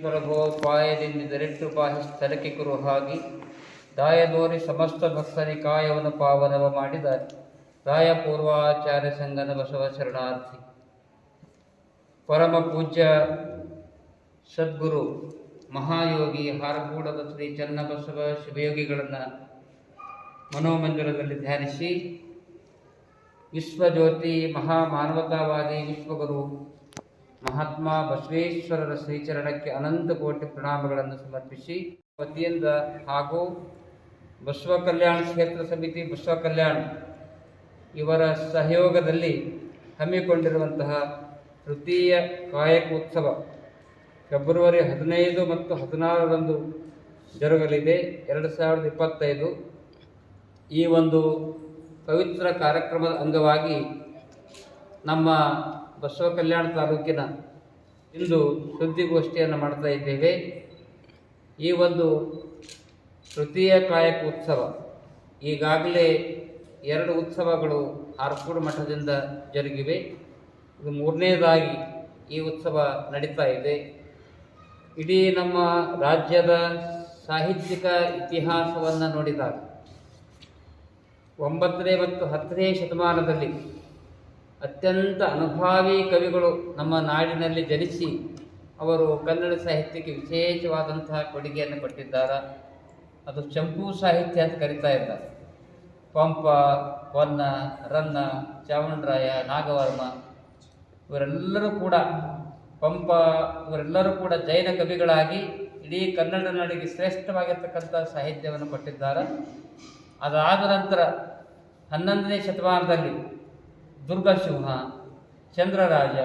ಪ್ರಭೋಪಾಯದಿಂದಿದರೆಟ್ಟು ಪಾಹಿ ಸ್ಥಳಕ್ಕೆ ಕುರು ಹಾಗಿ ದಾಯದೋರಿ ಸಮಸ್ತ ಭಕ್ತರಿ ಕಾಯವನ್ನು ಪಾವನವ ಮಾಡಿದ್ದಾರೆ. ರಾಯ ಪೂರ್ವಾಚಾರ್ಯ ಬಸವ ಶರಣಾರ್ಥಿ. ಪರಮ ಪೂಜ್ಯ ಸದ್ಗುರು ಮಹಾಯೋಗಿ ಹಾರಗೂಡದ ಶ್ರೀ ಚನ್ನಬಸವ ಶಿವಯೋಗಿಗಳನ್ನು ಮನೋಮಂದಿರದಲ್ಲಿ ಧ್ಯಾನಿಸಿ, ವಿಶ್ವಜ್ಯೋತಿ ಮಹಾಮಾನವತಾವಾದಿ ವಿಶ್ವಗುರು ಮಹಾತ್ಮ ಬಸವೇಶ್ವರರ ಶ್ರೀಚರಣಕ್ಕೆ ಅನಂತ ಕೋಟಿ ಪ್ರಣಾಮಗಳನ್ನು ಸಮರ್ಪಿಸಿ ವತಿಯಿಂದ ಹಾಗೂ ಬಸವ ಕಲ್ಯಾಣ ಕ್ಷೇತ್ರ ಸಮಿತಿ ಬಸವ ಕಲ್ಯಾಣ ಇವರ ಸಹಯೋಗದಲ್ಲಿ ಹಮ್ಮಿಕೊಂಡಿರುವಂತಹ ತೃತೀಯ ಕಾಯಕೋತ್ಸವ ಫೆಬ್ರವರಿ ಹದಿನೈದು ಮತ್ತು ಹದಿನಾರರಂದು ಜರುಗಲಿದೆ. ಎರಡು ಸಾವಿರದ ಇಪ್ಪತ್ತೈದು ಈ ಒಂದು ಪವಿತ್ರ ಕಾರ್ಯಕ್ರಮದ ಅಂಗವಾಗಿ ನಮ್ಮ ಬಸವ ಕಲ್ಯಾಣ ತಾಲೂಕಿನ ಇಂದು ಸುದ್ದಿಗೋಷ್ಠಿಯನ್ನು ಮಾಡ್ತಾ ಇದ್ದೇವೆ. ಈ ಒಂದು ತೃತೀಯ ಕಾಯಕ ಉತ್ಸವ, ಈಗಾಗಲೇ ಎರಡು ಉತ್ಸವಗಳು ಆರ್ಕೂಡು ಮಠದಿಂದ ಜರುಗಿವೆ. ಇದು ಮೂರನೇದಾಗಿ ಈ ಉತ್ಸವ ನಡೀತಾ ಇದೆ. ಇಡೀ ನಮ್ಮ ರಾಜ್ಯದ ಸಾಹಿತ್ಯಿಕ ಇತಿಹಾಸವನ್ನು ನೋಡಿದಾಗ ಒಂಬತ್ತನೇ ಮತ್ತು ಹತ್ತನೇ ಶತಮಾನದಲ್ಲಿ ಅತ್ಯಂತ ಅನುಭಾವಿ ಕವಿಗಳು ನಮ್ಮ ನಾಡಿನಲ್ಲಿ ಜನಿಸಿ ಅವರು ಕನ್ನಡ ಸಾಹಿತ್ಯಕ್ಕೆ ವಿಶೇಷವಾದಂತಹ ಕೊಡುಗೆಯನ್ನು ಕೊಟ್ಟಿದ್ದಾರೆ. ಅದು ಚಂಪು ಸಾಹಿತ್ಯ ಅಂತ ಕರಿತಾ ಇದ್ದಾರೆ. ಪಂಪ ಹೊನ್ನ ರನ್ನ, ಚಾಮುಂಡರಾಯ, ನಾಗವರ್ಮ, ಇವರೆಲ್ಲರೂ ಕೂಡ ಪಂಪ, ಇವರೆಲ್ಲರೂ ಕೂಡ ಜೈನ ಕವಿಗಳಾಗಿ ಇಡೀ ಕನ್ನಡ ನಾಡಿಗೆ ಶ್ರೇಷ್ಠವಾಗಿರ್ತಕ್ಕಂಥ ಸಾಹಿತ್ಯವನ್ನು ಕೊಟ್ಟಿದ್ದಾರೆ. ಅದಾದ ನಂತರ ಹನ್ನೊಂದನೇ ಶತಮಾನದಲ್ಲಿ ದುರ್ಗಸಿಂಹ ಚಂದ್ರರಾಜ,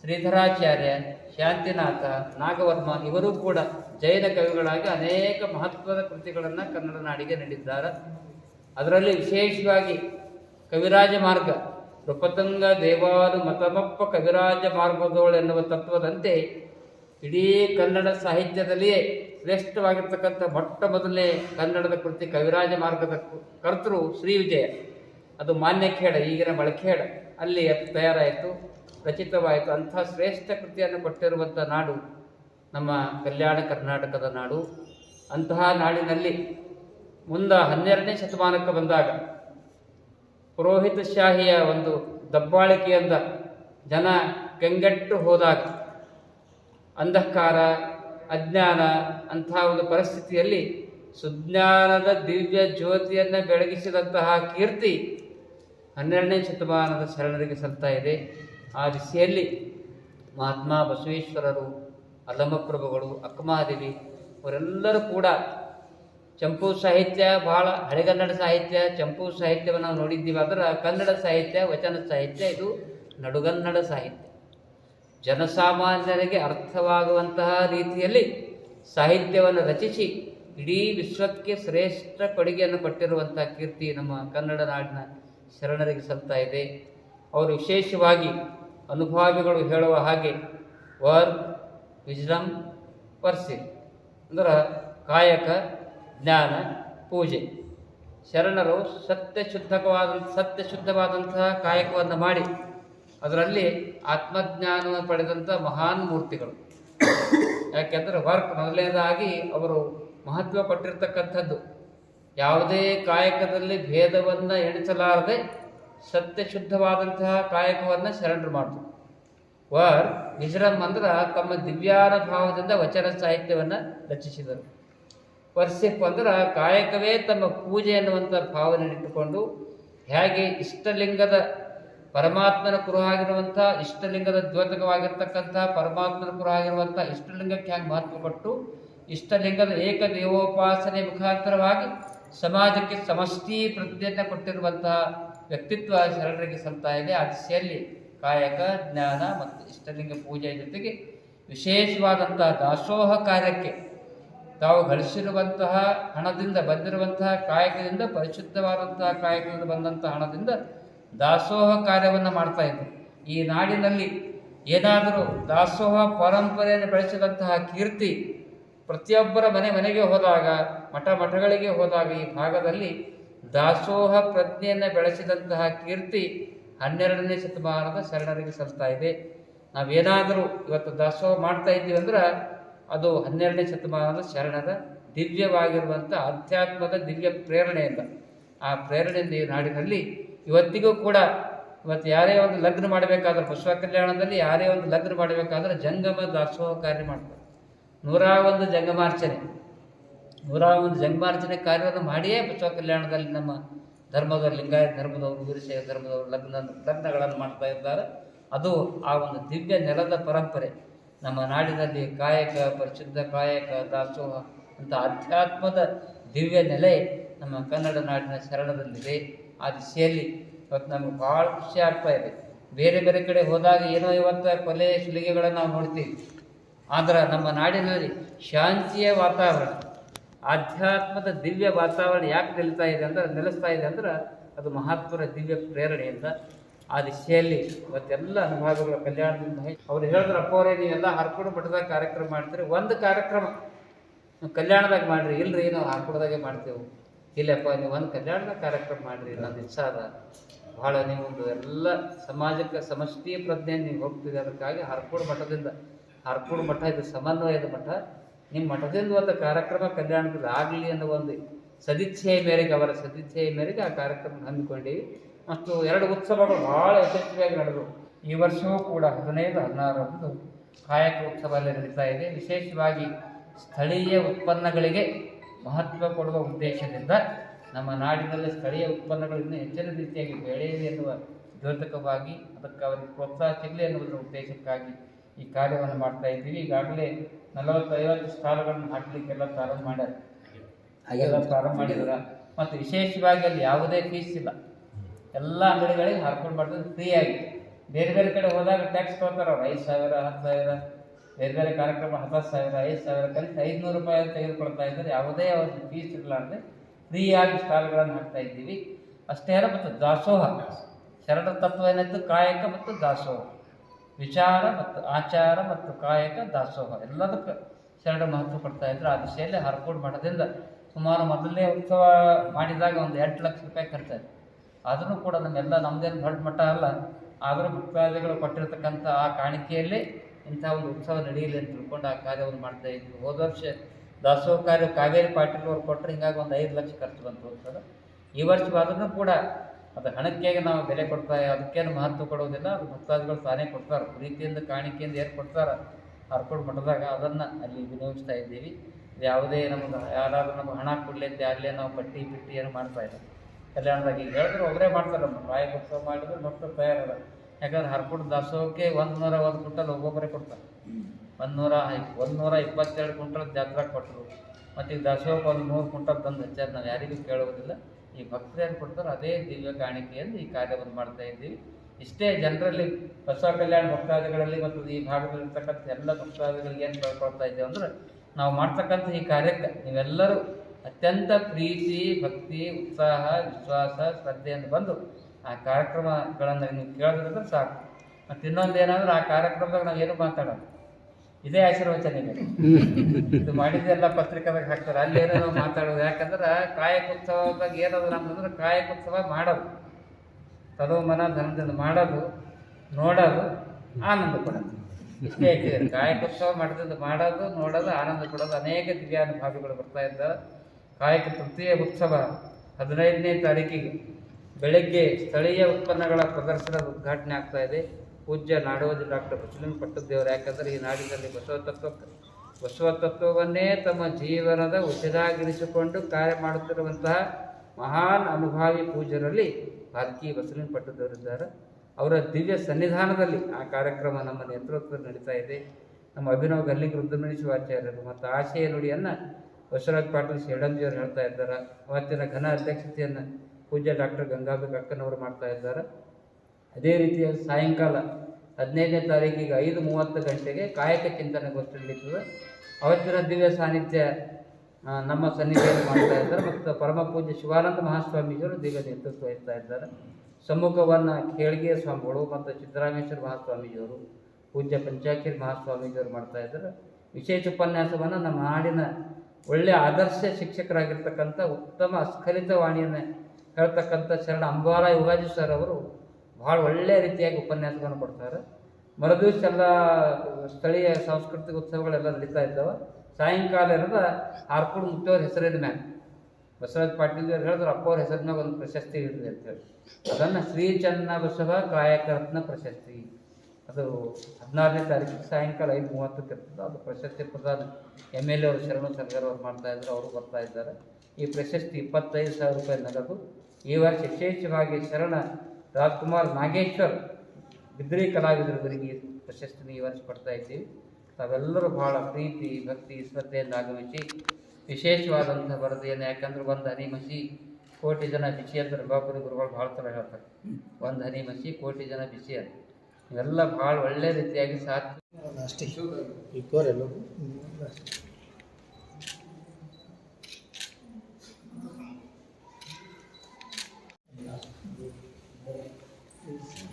ಶ್ರೀಧರಾಚಾರ್ಯ, ಶಾಂತಿನಾಥ, ನಾಗವರ್ಮ ಇವರೂ ಕೂಡ ಜೈನ ಕವಿಗಳಾಗಿ ಅನೇಕ ಮಹತ್ವದ ಕೃತಿಗಳನ್ನು ಕನ್ನಡ ನಾಡಿಗೆ ನೀಡಿದ್ದಾರೆ. ಅದರಲ್ಲಿ ವಿಶೇಷವಾಗಿ ಕವಿರಾಜ ಮಾರ್ಗ, ನೃಪತಂಗ ದೇವಾನು ಮತಮಪ್ಪ ಕವಿರಾಜ ಮಾರ್ಗದೋಳು ಎನ್ನುವ ತತ್ವದಂತೆ ಇಡೀ ಕನ್ನಡ ಸಾಹಿತ್ಯದಲ್ಲಿಯೇ ಶ್ರೇಷ್ಠವಾಗಿರ್ತಕ್ಕಂಥ ಮೊಟ್ಟ ಮೊದಲನೇ ಕನ್ನಡದ ಕೃತಿ ಕವಿರಾಜ ಮಾರ್ಗದ ಕರ್ತೃ ಶ್ರೀ ವಿಜಯ. ಅದು ಮಾನ್ಯಖೇಡ ಈಗಿನ ಬಳಖೇಡ ಅಲ್ಲಿ ಅದು ತಯಾರಾಯಿತು, ರಚಿತವಾಯಿತು. ಅಂಥ ಶ್ರೇಷ್ಠ ಕೃತಿಯನ್ನು ಕೊಟ್ಟಿರುವಂಥ ನಾಡು, ನಮ್ಮ ಕಲ್ಯಾಣ ಕರ್ನಾಟಕದ ನಾಡು. ಅಂತಹ ನಾಡಿನಲ್ಲಿ ಮುಂದ ಹನ್ನೆರಡನೇ ಶತಮಾನಕ್ಕೆ ಬಂದಾಗ ಪುರೋಹಿತಶಾಹಿಯ ಒಂದು ದಬ್ಬಾಳಿಕೆಯಿಂದ ಜನ ಕೆಂಗೆಟ್ಟು ಹೋದಾಗ ಅಂಧಕಾರ, ಅಜ್ಞಾನ ಅಂತಹ ಒಂದು ಪರಿಸ್ಥಿತಿಯಲ್ಲಿ ಸುಜ್ಞಾನದ ದಿವ್ಯ ಜ್ಯೋತಿಯನ್ನು ಬೆಳಗಿಸಿದಂತಹ ಕೀರ್ತಿ ಹನ್ನೆರಡನೇ ಶತಮಾನದ ಶರಣರಿಗೆ ಸಲ್ತಾ ಇದೆ. ಆ ದಿಸೆಯಲ್ಲಿ ಮಹಾತ್ಮ ಬಸವೇಶ್ವರರು ಅಲ್ಲಮಪ್ರಭುಗಳು ಅಕ್ಕಮಹಾದೇವಿ ಅವರೆಲ್ಲರೂ ಕೂಡ ಚಂಪು ಸಾಹಿತ್ಯ, ಬಹಳ ಹಳೆಗನ್ನಡ ಸಾಹಿತ್ಯ, ಚಂಪು ಸಾಹಿತ್ಯವನ್ನು ನಾವು ನೋಡಿದ್ದೀವಿ. ಅದರ ಕನ್ನಡ ಸಾಹಿತ್ಯ, ವಚನ ಸಾಹಿತ್ಯ, ಇದು ನಡುಗನ್ನಡ ಸಾಹಿತ್ಯ. ಜನಸಾಮಾನ್ಯರಿಗೆ ಅರ್ಥವಾಗುವಂತಹ ರೀತಿಯಲ್ಲಿ ಸಾಹಿತ್ಯವನ್ನು ರಚಿಸಿ ಇಡೀ ವಿಶ್ವಕ್ಕೆ ಶ್ರೇಷ್ಠ ಕೊಡುಗೆಯನ್ನು ಕೊಟ್ಟಿರುವಂತಹ ಕೀರ್ತಿ ನಮ್ಮ ಕನ್ನಡ ನಾಡಿನ ಶರಣರಿಗೆ ಸಲ್ತಾ ಇದೆ. ಅವರು ವಿಶೇಷವಾಗಿ ಅನುಭಾವಿಗಳು ಹೇಳುವ ಹಾಗೆ ವರ್ಕ್ ವಿಜ್ಡಮ್ ವರ್ಸಿಲ್ ಅಂದ್ರೆ ಕಾಯಕ, ಜ್ಞಾನ, ಪೂಜೆ. ಶರಣರು ಸತ್ಯ ಶುದ್ಧವಾದ ಸತ್ಯ ಶುದ್ಧವಾದಂತಹ ಕಾಯಕವನ್ನು ಮಾಡಿ ಅದರಲ್ಲಿ ಆತ್ಮಜ್ಞಾನವನ್ನು ಪಡೆದಂಥ ಮಹಾನ್ ಮೂರ್ತಿಗಳು. ಯಾಕೆಂದರೆ ವರ್ಕ್ ಮೊದಲನೇದಾಗಿ ಅವರು ಮಹತ್ವ ಕೊಟ್ಟಿರ್ತಕ್ಕಂಥದ್ದು ಯಾವುದೇ ಕಾಯಕದಲ್ಲಿ ಭೇದವನ್ನು ಎಣಿಸಲಾರದೆ ಸತ್ಯಶುದ್ಧವಾದಂತಹ ಕಾಯಕವನ್ನು ಸರೆಂಡರ್ ಮಾಡಿತು ವರ್ ವಿಶ್ರಮ್ ಅಂದ್ರ ತಮ್ಮ ದಿವ್ಯಾನುಭಾವದಿಂದ ವಚನ ಸಾಹಿತ್ಯವನ್ನು ರಚಿಸಿದರು. ವರ್ಷಿಪ್ ಅಂದ್ರೆ ಕಾಯಕವೇ ತಮ್ಮ ಪೂಜೆ ಎನ್ನುವಂಥ ಭಾವನೆ ಇಟ್ಟುಕೊಂಡು ಹೇಗೆ ಇಷ್ಟಲಿಂಗದ ಪರಮಾತ್ಮನ ಕುರುಹಾಗಿರುವಂಥ, ಇಷ್ಟಲಿಂಗದ ದ್ಯೋತಕವಾಗಿರ್ತಕ್ಕಂಥ ಪರಮಾತ್ಮನ ಕುರುಹಾಗಿರುವಂಥ ಇಷ್ಟಲಿಂಗಕ್ಕೆ ಹ್ಯಾಂಗೆ ಮಹತ್ವ ಕೊಟ್ಟು ಇಷ್ಟಲಿಂಗದ ಏಕದೇವೋಪಾಸನೆ ಮುಖಾಂತರವಾಗಿ ಸಮಾಜಕ್ಕೆ ಸಮಷ್ಟಿ ಪ್ರಜ್ಞೆಯನ್ನು ಕೊಟ್ಟಿರುವಂತಹ ವ್ಯಕ್ತಿತ್ವ ಶರಣರಿಗೆ ಸಲ್ತಾ ಇದೆ. ಆ ದಿಸೆಯಲ್ಲಿ ಕಾಯಕ, ಜ್ಞಾನ ಮತ್ತು ಇಷ್ಟಲಿಂಗ ಪೂಜೆಯ ಜೊತೆಗೆ ವಿಶೇಷವಾದಂತಹ ದಾಸೋಹ ಕಾರ್ಯಕ್ಕೆ ತಾವು ಗಳಿಸಿರುವಂತಹ ಹಣದಿಂದ ಬಂದಿರುವಂತಹ ಕಾಯಕದಿಂದ, ಪರಿಶುದ್ಧವಾದಂತಹ ಕಾಯಕದಿಂದ ಬಂದಂತಹ ಹಣದಿಂದ ದಾಸೋಹ ಕಾರ್ಯವನ್ನು ಮಾಡ್ತಾ ಇದ್ರು. ಈ ನಾಡಿನಲ್ಲಿ ಏನಾದರೂ ದಾಸೋಹ ಪರಂಪರೆಯನ್ನು ಬೆಳೆಸಿದಂತಹ ಕೀರ್ತಿ ಪ್ರತಿಯೊಬ್ಬರ ಮನೆ ಮನೆಗೆ ಹೋದಾಗ, ಮಠ ಮಠಗಳಿಗೆ ಹೋದಾಗ ಈ ಭಾಗದಲ್ಲಿ ದಾಸೋಹ ಪ್ರಜ್ಞೆಯನ್ನು ಬೆಳೆಸಿದಂತಹ ಕೀರ್ತಿ ಹನ್ನೆರಡನೇ ಶತಮಾನದ ಶರಣರಿಗೆ ಸಲ್ತಾ ಇದೆ. ನಾವೇನಾದರೂ ಇವತ್ತು ದಾಸೋಹ ಮಾಡ್ತಾ ಇದ್ದೀವಿ ಅಂದ್ರೆ ಅದು ಹನ್ನೆರಡನೇ ಶತಮಾನದ ಶರಣರ ದಿವ್ಯವಾಗಿರುವಂಥ ಅಧ್ಯಾತ್ಮದ ದಿವ್ಯ ಪ್ರೇರಣೆಯಿಂದ. ಆ ಪ್ರೇರಣೆಯಿಂದ ಈ ನಾಡಿನಲ್ಲಿ ಇವತ್ತಿಗೂ ಕೂಡ ಇವತ್ತು ಯಾರೇ ಒಂದು ಲಗ್ನ ಮಾಡಬೇಕಾದ್ರೆ ಬಸವ ಕಲ್ಯಾಣದಲ್ಲಿ ಯಾರೇ ಒಂದು ಲಗ್ನ ಮಾಡಬೇಕಾದ್ರೆ ಜಂಗಮ ದಾಸೋಹ ಕಾರ್ಯ ಮಾಡ್ತಾರೆ. ನೂರ ಒಂದು ಜಂಗಮಾರ್ಚನೆ. ನೂರ ಒಂದು ಜಂಗಮಾರ್ಚನೆ ಕಾರ್ಯವನ್ನು ಮಾಡಿಯೇ ಬಸವ ಕಲ್ಯಾಣದಲ್ಲಿ ನಮ್ಮ ಧರ್ಮದ ಲಿಂಗಾಯತ ಧರ್ಮದವರು ಗುರುಸೇವ ಧರ್ಮದವರು ಲಗ್ನ ಲಗ್ನಗಳನ್ನು ಮಾಡ್ತಾ ಇದ್ದಾರೆ. ಅದು ಆ ಒಂದು ದಿವ್ಯ ನೆಲದ ಪರಂಪರೆ. ನಮ್ಮ ನಾಡಿನಲ್ಲಿ ಕಾಯಕ, ಪರಿಶುದ್ಧ ಕಾಯಕ, ದಾಸೋಹ ಅಂತ ಅಧ್ಯಾತ್ಮದ ದಿವ್ಯ ನೆಲೆ ನಮ್ಮ ಕನ್ನಡ ನಾಡಿನ ಶರಣದಲ್ಲಿದೆ. ಆ ದಿಶೆಯಲ್ಲಿ ಇವತ್ತು ನಮಗೆ ಭಾಳ ಖುಷಿ ಆಗ್ತಾ ಇದೆ. ಬೇರೆ ಬೇರೆ ಕಡೆ ಹೋದಾಗ ಏನೋ ಇವತ್ತು ಕೊಲೆ, ಸುಲಿಗೆಗಳನ್ನು ನಾವು ನೋಡ್ತೀವಿ. ಆದ್ರೆ ನಮ್ಮ ನಾಡಿನಲ್ಲಿ ಶಾಂತಿಯ ವಾತಾವರಣ, ಆಧ್ಯಾತ್ಮದ ದಿವ್ಯ ವಾತಾವರಣ ಯಾಕೆ ನಿಲ್ತಾ ಇದೆ ಅಂದ್ರೆ, ನೆಲೆಸ್ತಾ ಇದೆ ಅಂದ್ರೆ ಅದು ಮಹಾತ್ಮರ ದಿವ್ಯ ಪ್ರೇರಣೆಯಿಂದ ಆ ದಿಶೆಯಲ್ಲಿ ಇವತ್ತೆಲ್ಲ ಅನುಭವಗಳ ಕಲ್ಯಾಣದಿಂದ ಅವ್ರು ಹೇಳಿದ್ರು, ಅಪ್ಪ ಅವರೇ, ನೀವೆಲ್ಲ ಹರ್ಕೊಂಡು ಮಠದಾಗ ಕಾರ್ಯಕ್ರಮ ಮಾಡ್ತೀರಿ, ಒಂದು ಕಾರ್ಯಕ್ರಮ ಕಲ್ಯಾಣದಾಗ ಮಾಡಿರಿ, ಇಲ್ರಿ ನಾವು ಹಾರ್ಕೊಡ್ದಾಗೆ ಮಾಡ್ತೇವೆ. ಇಲ್ಲಪ್ಪ, ನೀವು ಒಂದು ಕಲ್ಯಾಣದ ಕಾರ್ಯಕ್ರಮ ಮಾಡಿರಿ ನನ್ನ ಇಚ್ಛಾ ಅದ ಬಹಳ ನೀವು ಒಂದು ಎಲ್ಲ ಸಮಾಜಕ್ಕೆ ಸಮಷ್ಟಿ ಪ್ರಜ್ಞೆ ನೀವು ಹೋಗ್ತಿದೆ ಅದಕ್ಕಾಗಿ ಹರ್ಕೋಡು ಮಠದಿಂದ ಹರ್ಕೋಡು ಮಠ, ಇದು ಸಮನ್ವಯದ ಮಠ. ನಿಮ್ಮ ಮಠದಿಂದ ಒಂದು ಕಾರ್ಯಕ್ರಮ ಕಲ್ಯಾಣದಲ್ಲಿ ಆಗಲಿ ಅನ್ನೋ ಒಂದು ಸದಿಚ್ಛೆಯ ಮೇರೆಗೆ, ಅವರ ಸದಿಚ್ಛೆಯ ಮೇರೆಗೆ ಆ ಕಾರ್ಯಕ್ರಮ ಹಮ್ಮಿಕೊಂಡಿವಿ. ಮತ್ತು ಎರಡು ಉತ್ಸವಗಳು ಭಾಳ ಯಶಸ್ವಿಯಾಗಿ ನಡೆದವು. ಈ ವರ್ಷವೂ ಕೂಡ ಹದಿನೈದು, ಹದಿನಾರರಂದು ಕಾಯಕ ಉತ್ಸವ ಅಲ್ಲಿ ನಡೀತಾ ಇದೆ. ವಿಶೇಷವಾಗಿ ಸ್ಥಳೀಯ ಉತ್ಪನ್ನಗಳಿಗೆ ಮಹತ್ವ ಕೊಡುವ ಉದ್ದೇಶದಿಂದ ನಮ್ಮ ನಾಡಿನಲ್ಲಿ ಸ್ಥಳೀಯ ಉತ್ಪನ್ನಗಳನ್ನು ಹೆಚ್ಚಿನ ರೀತಿಯಾಗಿ ಬೆಳೆಯಲಿ ಎನ್ನುವ ದ್ಯೋತಕವಾಗಿ ಅದಕ್ಕೆ ಅವರಿಗೆ ಪ್ರೋತ್ಸಾಹ ಸಿಗಲಿ ಎನ್ನುವುದರ ಉದ್ದೇಶಕ್ಕಾಗಿ ಈ ಕಾರ್ಯವನ್ನು ಮಾಡ್ತಾ ಇದ್ದೀವಿ. ಈಗಾಗಲೇ ನಲವತ್ತೈವತ್ತು ಸ್ಟಾಲ್ಗಳನ್ನು ಹಾಕಲಿಕ್ಕೆಲ್ಲ ಪ್ರಾರಂಭ ಮಾಡ್ಯಾರ. ಹಾಗೆಲ್ಲ ಪ್ರಾರಂಭ ಮಾಡಿದಾರ. ಮತ್ತು ವಿಶೇಷವಾಗಿ ಅಲ್ಲಿ ಯಾವುದೇ ಫೀಸ್ ಇಲ್ಲ. ಎಲ್ಲ ಅಂಗಡಿಗಳಿಗೆ ಹಾಕೊಂಡು ಮಾಡ್ತಾರೆ ಫ್ರೀಯಾಗಿ ಬೇರೆ ಬೇರೆ ಕಡೆ ಹೋದಾಗ ಟ್ಯಾಕ್ಸ್ ತೊಗೊತಾರೆ ಅವ್ರು. ಐದು ಸಾವಿರ ಹತ್ತು ಸಾವಿರ ಬೇರೆ ಬೇರೆ ಕಾರ್ಯಕ್ರಮ ಹತ್ತು ಸಾವಿರ ಐದು ಸಾವಿರ ಕನಿಷ್ಠ ಐದುನೂರು ರೂಪಾಯಿ ತೆಗೆದುಕೊಳ್ತಾ ಇದ್ದಾರೆ. ಯಾವುದೇ ಒಂದು ಫೀಸ್ ಇರಲಾರ್ದೆ ಫ್ರೀಯಾಗಿ ಸ್ಟಾಲ್ಗಳನ್ನು ಹಾಕ್ತಾ ಇದ್ದೀವಿ. ಅಷ್ಟೇ ಅಲ್ಲ ಮತ್ತು ದಾಸೋಹ. ಶರಣ ತತ್ವ ಏನಿತ್ತು ಕಾಯಕ ಮತ್ತು ದಾಸೋಹ. ವಿಚಾರ ಮತ್ತು ಆಚಾರ ಮತ್ತು ಕಾಯಕ ದಾಸೋಹ ಎಲ್ಲದಕ್ಕೆ ಶರಣ ಮಹತ್ವ ಕೊಡ್ತಾ ಇದ್ರು. ಆ ದಿಶೆಯಲ್ಲಿ ಹರ್ಕೋಡ್ ಮಠದಿಂದ ಸುಮಾರು ಮೊದಲನೇ ಉತ್ಸವ ಮಾಡಿದಾಗ ಒಂದು ಎಂಟು ಲಕ್ಷ ರೂಪಾಯಿ ಖರ್ಚಾಯ್ತು. ಅದನ್ನು ಕೂಡ ನಮ್ಮೆಲ್ಲ ನಮ್ಮದೇನು ದೊಡ್ಡ ಮಠ ಅಲ್ಲ. ಆದರೂ ಭಕ್ತಾದಿಗಳು ಕೊಟ್ಟಿರತಕ್ಕಂಥ ಆ ಕಾಣಿಕೆಯಲ್ಲಿ ಇಂಥ ಒಂದು ಉತ್ಸವ ನಡೆಯಲಿ ಅಂತ ತಿಳ್ಕೊಂಡು ಆ ಕಾರ್ಯವನ್ನು ಮಾಡ್ತಾ ಇದ್ವಿ. ಹೋದ ವರ್ಷ ದಾಸೋಹ ಕಾರ್ಯ ಕಾವೇರಿ ಪಾಟೀಲ್ ಅವ್ರು ಕೊಟ್ಟರೆ ಹಿಂಗಾಗಿ ಒಂದು ಐದು ಲಕ್ಷ ಖರ್ಚು ಬಂತು ಹೋಗ್ತದೆ ಈ ವರ್ಷವಾದ್ರೂ ಕೂಡ ಅದು ಹಣಕ್ಕೆ ನಾವು ಬೆಲೆ ಕೊಡ್ತಾ ಅದಕ್ಕೇನು ಮಹತ್ವ ಕೊಡೋದಿಲ್ಲ. ಅದು ಭಕ್ತಾದಿಗಳು ತಾನೇ ಕೊಡ್ತಾರೆ. ಪ್ರೀತಿಯಿಂದ ಕಾಣಿಕೆಯಿಂದ ಏನು ಕೊಡ್ತಾರೆ? ಹರ್ಕೊಂಡು ಮಠದಾಗ ಅದನ್ನು ಅಲ್ಲಿ ವಿನಿಯೋಗಿಸ್ತಾ ಇದ್ದೀವಿ. ಯಾವುದೇ ನಮಗೆ ಯಾರಾದರೂ ನಮ್ಗೆ ಹಣ ಕೊಡಲಿ ಅಂತ ಆಗಲೇ ನಾವು ಪಟ್ಟಿ ಬಿಟ್ಟಿ ಏನು ಮಾಡ್ತಾ ಇಲ್ಲ. ಕಲ್ಯಾಣದಾಗ ಹೇಳಿದ್ರು ಒಬ್ಬರೇ ಮಾಡ್ತಾರೆ. ನಮ್ಮ ರಾಯ ಉತ್ಸವ ಮಾಡಿದ್ರೆ ಭಕ್ತರು ತಯಾರದ ಯಾಕಂದ್ರೆ ಹರ್ಕೊಂಡು ದಾಸೋಹಕ್ಕೆ ಒಂದು ನೂರ ಒಂದು ಕುಂಟಲ್ ಒಬ್ಬೊಬ್ಬರೇ ಕೊಡ್ತಾರೆ. ಒಂದು ನೂರ ಒಂದು ನೂರ ಇಪ್ಪತ್ತೆರಡು ಕುಂಟಲ್ ಜಾತ್ರೆ ಕೊಟ್ಟರು. ಮತ್ತು ಈಗ ದಾಸೋಹಕ್ಕೆ ಒಂದು ನೂರು ಕುಂಟಲ್ ತಂದು ಹಚ್ಚಾರ. ನಾವು ಯಾರಿಗೂ ಕೇಳುವುದಿಲ್ಲ ಈ ಭಕ್ತರು ಏನು ಕೊಡ್ತಾರೆ ಅದೇ ದಿವ್ಯ ಕಾಣಿಕೆಯನ್ನು ಈ ಕಾರ್ಯವನ್ನು ಮಾಡ್ತಾ ಇದ್ದೀವಿ. ಇಷ್ಟೇ ಜನರಲ್ಲಿ ಬಸವ ಕಲ್ಯಾಣ ಭಕ್ತಾದಿಗಳಲ್ಲಿ ಮತ್ತು ಈ ಭಾಗದಲ್ಲಿರ್ತಕ್ಕಂಥ ಎಲ್ಲ ಭಕ್ತಾದಿಗಳಿಗೆ ಏನು ಕೇಳ್ಕೊಳ್ತಾ ಇದ್ದೇವೆ ಅಂದ್ರೆ ನಾವು ಮಾಡ್ತಕ್ಕಂಥ ಈ ಕಾರ್ಯಕ್ಕೆ ನೀವೆಲ್ಲರೂ ಅತ್ಯಂತ ಪ್ರೀತಿ, ಭಕ್ತಿ, ಉತ್ಸಾಹ, ವಿಶ್ವಾಸ, ಶ್ರದ್ಧೆಯನ್ನು ಬಂದು ಆ ಕಾರ್ಯಕ್ರಮಗಳನ್ನು ನೀವು ಕೇಳಿದ್ರೆ ಸಾಕು. ಮತ್ತು ಇನ್ನೊಂದು ಏನಂದ್ರೆ ಆ ಕಾರ್ಯಕ್ರಮದಾಗ ನಾವು ಏನು ಮಾತಾಡೋದು? ಇದೇ ಆಶೀರ್ವಚನ ಇದೆ ಮಾಡಿದೆಲ್ಲ ಪತ್ರಿಕಾದಾಗ ಹಾಕ್ತಾರೆ. ಅಲ್ಲಿ ಏನೋ ಮಾತಾಡೋದು. ಯಾಕಂದ್ರೆ ಕಾಯಕೋತ್ಸವದಾಗ ಏನಾದ್ರು ಏನದು ನಮ್ದಂದ್ರೆ ಕಾಯಕ ಉತ್ಸವ ಮಾಡೋದು. ತದೋ ಮನ ಧನದಿಂದ ಮಾಡೋದು ನೋಡೋದು ಆನಂದ ಕೊಡೋದು. ಇಷ್ಟೇ ಐತಿದೆ ಕಾಯಕೋತ್ಸವ ಮಾಡಿದ್ರಿಂದ ಮಾಡೋದು ನೋಡೋದು ಆನಂದ ಕೊಡೋದು. ಅನೇಕ ದಿವ್ಯಾನುಭಾವಿಗಳು ಬರ್ತಾ ಇದ್ದಾರೆ. ಕಾಯಕ ತೃತೀಯ ಉತ್ಸವ ಹದಿನೈದನೇ ತಾರೀಕಿಗೆ ಬೆಳಗ್ಗೆ ಸ್ಥಳೀಯ ಉತ್ಪನ್ನಗಳ ಪ್ರದರ್ಶನದ ಉದ್ಘಾಟನೆ ಆಗ್ತಾ ಇದೆ. ಪೂಜ್ಯ ನಾಡೋಜಿ ಡಾಕ್ಟರ್ ಬಸಲಿಂಗ ಪಟ್ಟದೇವರು. ಯಾಕಂದರೆ ಈ ನಾಡಿನಲ್ಲಿ ಬಸವ ತತ್ವ ಬಸವ ತತ್ವವನ್ನೇ ತಮ್ಮ ಜೀವನದ ಉಸಿರಾಗಿರಿಸಿಕೊಂಡು ಕಾರ್ಯ ಮಾಡುತ್ತಿರುವಂತಹ ಮಹಾನ್ ಅನುಭಾವಿ ಪೂಜ್ಯರಲ್ಲಿ ಭಾರತೀಯ ಬಸಲಿಂಗ ಪಟ್ಟದೇವರಿದ್ದಾರೆ ಅವರ ದಿವ್ಯ ಸನ್ನಿಧಾನದಲ್ಲಿ ಆ ಕಾರ್ಯಕ್ರಮ ನಮ್ಮ ನೇತೃತ್ವದಲ್ಲಿ ನಡೀತಾ ಇದೆ. ನಮ್ಮ ಅಭಿನವ ಗಲ್ಲಿ ರುದ್ರಮಣಿ ಶಿವಾಚಾರ್ಯರು ಮತ್ತು ಆಶಯ ನುಡಿಯನ್ನು ಬಸವರಾಜ್ ಪಾಟೀಲ್ ಶೇಡಂಜಿಯವರು ಹೇಳ್ತಾ ಇದ್ದಾರೆ. ಅವತ್ತಿನ ಘನ ಅಧ್ಯಕ್ಷತೆಯನ್ನು ಪೂಜ್ಯ ಡಾಕ್ಟರ್ ಗಂಗಾಧರ್ ಅಕ್ಕನವರು ಮಾಡ್ತಾ ಇದ್ದಾರೆ. ಅದೇ ರೀತಿಯ ಸಾಯಂಕಾಲ ಹದಿನೈದನೇ ತಾರೀಕಿಗೆ ಐದು ಮೂವತ್ತು ಗಂಟೆಗೆ ಕಾಯಕ ಚಿಂತನೆ ಗೋಷ್ಠಿ ನಡೀತದೆ. ಅವತ್ತಿನ ದಿವ್ಯ ಸಾನ್ನಿಧ್ಯ ನಮ್ಮ ಸನ್ನಿಧಿಯಲ್ಲಿ ಮಾಡ್ತಾ ಇದ್ದಾರೆ ಮತ್ತು ಪರಮ ಪೂಜ್ಯ ಶಿವಾನಂದ ಮಹಾಸ್ವಾಮೀಜಿಯವರು ದಿವ್ಯ ನೇತೃತ್ವ ವಹಿಸ್ತಾ ಇದ್ದಾರೆ. ಸಮ್ಮುಖವನ್ನು ಖೇಳ್ಗಿಯ ಸ್ವಾಮಿಗಳು ಮತ್ತು ಸಿದ್ದರಾಮೇಶ್ವರ ಮಹಾಸ್ವಾಮೀಜಿಯವರು, ಪೂಜ್ಯ ಪಂಚಾಕ್ಷರಿ ಮಹಾಸ್ವಾಮೀಜಿಯವರು ಮಾಡ್ತಾ ಇದ್ದಾರೆ. ವಿಶೇಷ ಉಪನ್ಯಾಸವನ್ನು ನಮ್ಮ ನಾಡಿನ ಒಳ್ಳೆಯ ಆದರ್ಶ ಶಿಕ್ಷಕರಾಗಿರ್ತಕ್ಕಂಥ ಉತ್ತಮ ಅಸ್ಖಲಿತ ವಾಣಿಯನ್ನು ಹೇಳ್ತಕ್ಕಂಥ ಶರಣ ಅಂಬಾರ ಯುಗಾಜಿ ಸರ್ ಅವರು ಭಾಳ ಒಳ್ಳೆಯ ರೀತಿಯಾಗಿ ಉಪನ್ಯಾಸಗಳನ್ನು ಕೊಡ್ತಾರೆ. ಮರುದಿವ್ಸ ಎಲ್ಲ ಸ್ಥಳೀಯ ಸಾಂಸ್ಕೃತಿಕ ಉತ್ಸವಗಳೆಲ್ಲ ನಡೀತಾ ಇದ್ದಾವೆ. ಸಾಯಂಕಾಲ ಇರೋದ ಹಾರ್ಕೂಡ್ ಮುಖ್ಯವ್ರ ಹೆಸರಿನ ಮ್ಯಾಗ ಬಸವರಾಜ್ ಪಾಟೀಲ್ ಅವ್ರು ಹೇಳಿದ್ರು ಅಪ್ಪವ್ರ ಹೆಸರಿನಾಗ ಒಂದು ಪ್ರಶಸ್ತಿ ಇರಲಿ ಅಂತೇಳಿ. ಅದನ್ನು ಶ್ರೀ ಚನ್ನಬಸವ ಕಾಯಕ ರತ್ನ ಪ್ರಶಸ್ತಿ. ಅದು ಹದಿನಾರನೇ ತಾರೀಕು ಸಾಯಂಕಾಲ ಐದು ಮೂವತ್ತಕ್ಕೆ ಇರ್ತದೆ. ಅದು ಪ್ರಶಸ್ತಿ ಪ್ರದಾನ ಎಂ ಎಲ್ ಎ ಅವರು, ಶರಣ ಸರ್ಕಾರ ಅವ್ರು ಮಾಡ್ತಾ ಇದ್ದಾರೆ ಅವರು ಬರ್ತಾ ಇದ್ದಾರೆ. ಈ ಪ್ರಶಸ್ತಿ ಇಪ್ಪತ್ತೈದು ಸಾವಿರ ರೂಪಾಯಿ ನಗದು. ಈ ವರ್ಷ ವಿಶೇಷವಾಗಿ ಶರಣ ರಾಜ್ಕುಮಾರ್ ನಾಗೇಶ್ವರ್ ಬಿದ್ರಿ ಕಲಾವಿದರಿಗೆ ಪ್ರಶಸ್ತಿ ಈ ವರ್ಷ ಕೊಡ್ತಾ ಇದ್ದೀವಿ. ತಾವೆಲ್ಲರೂ ಬಹಳ ಪ್ರೀತಿ, ಭಕ್ತಿ, ಶ್ರದ್ಧೆಯಿಂದ ಆಗಮಿಸಿ ವಿಶೇಷವಾದಂಥ ವರದಿಯನ್ನು ಯಾಕಂದ್ರೆ ಒಂದು ಹನಿಮಸಿ ಕೋಟಿ ಜನ ಬಿಸಿ ಅಂತ ರಂಗಾಪುರಿ ಗುರುಗಳು ಭಾಳ ಥರ ಹೇಳ್ತಾರೆ. ಒಂದು ಹನಿಮಸಿ, ಕೋಟಿ ಜನ ಬಿಸಿ ಅಂತ. ಇವೆಲ್ಲ ಭಾಳ ಒಳ್ಳೆ ರೀತಿಯಾಗಿ ಸಾಧ್ಯ. is